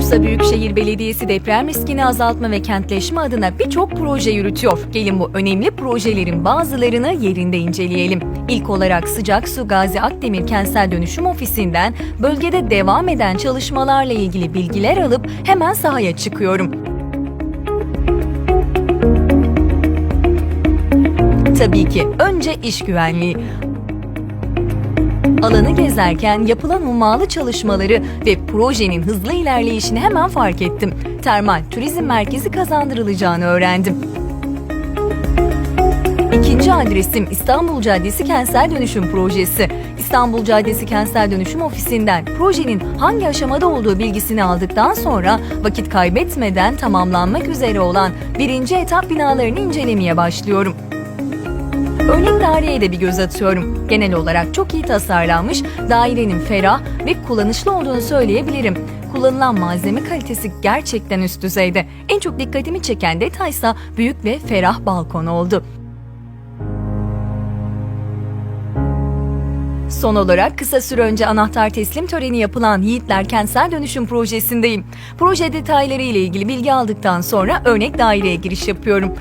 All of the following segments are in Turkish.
Bursa Büyükşehir Belediyesi deprem riskini azaltma ve kentleşme adına birçok proje yürütüyor. Gelin bu önemli projelerin bazılarını yerinde inceleyelim. İlk olarak Sıcak Su Gazi Akdemir Kentsel Dönüşüm Ofisi'nden bölgede devam eden çalışmalarla ilgili bilgiler alıp hemen sahaya çıkıyorum. Tabii ki önce iş güvenliği. Alanı gezerken yapılan hummalı çalışmaları ve projenin hızlı ilerleyişini hemen fark ettim. Termal turizm merkezi kazandırılacağını öğrendim. İkinci adresim İstanbul Caddesi Kentsel Dönüşüm Projesi. İstanbul Caddesi Kentsel Dönüşüm Ofisi'nden projenin hangi aşamada olduğu bilgisini aldıktan sonra vakit kaybetmeden tamamlanmak üzere olan birinci etap binalarını incelemeye başlıyorum. Örnek daireye de bir göz atıyorum. Genel olarak çok iyi tasarlanmış, dairenin ferah ve kullanışlı olduğunu söyleyebilirim. Kullanılan malzeme kalitesi gerçekten üst düzeyde. En çok dikkatimi çeken detaysa büyük ve ferah balkon oldu. Son olarak kısa süre önce anahtar teslim töreni yapılan Yiğitler Kentsel Dönüşüm Projesi'ndeyim. Proje detayları ile ilgili bilgi aldıktan sonra örnek daireye giriş yapıyorum.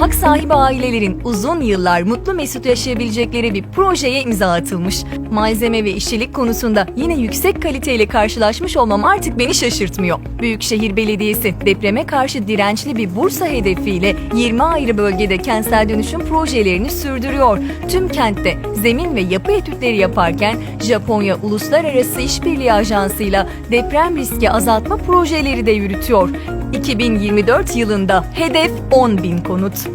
Hak sahibi ailelerin uzun yıllar mutlu mesut yaşayabilecekleri bir projeye imza atılmış. Malzeme ve işçilik konusunda yine yüksek kaliteyle karşılaşmış olmam artık beni şaşırtmıyor. Büyükşehir Belediyesi depreme karşı dirençli bir Bursa hedefiyle 20 ayrı bölgede kentsel dönüşüm projelerini sürdürüyor. Tüm kentte zemin ve yapı etütleri yaparken Japonya Uluslararası İşbirliği Ajansı'yla deprem riski azaltma projeleri de yürütüyor. 2024 yılında hedef 10 bin konut.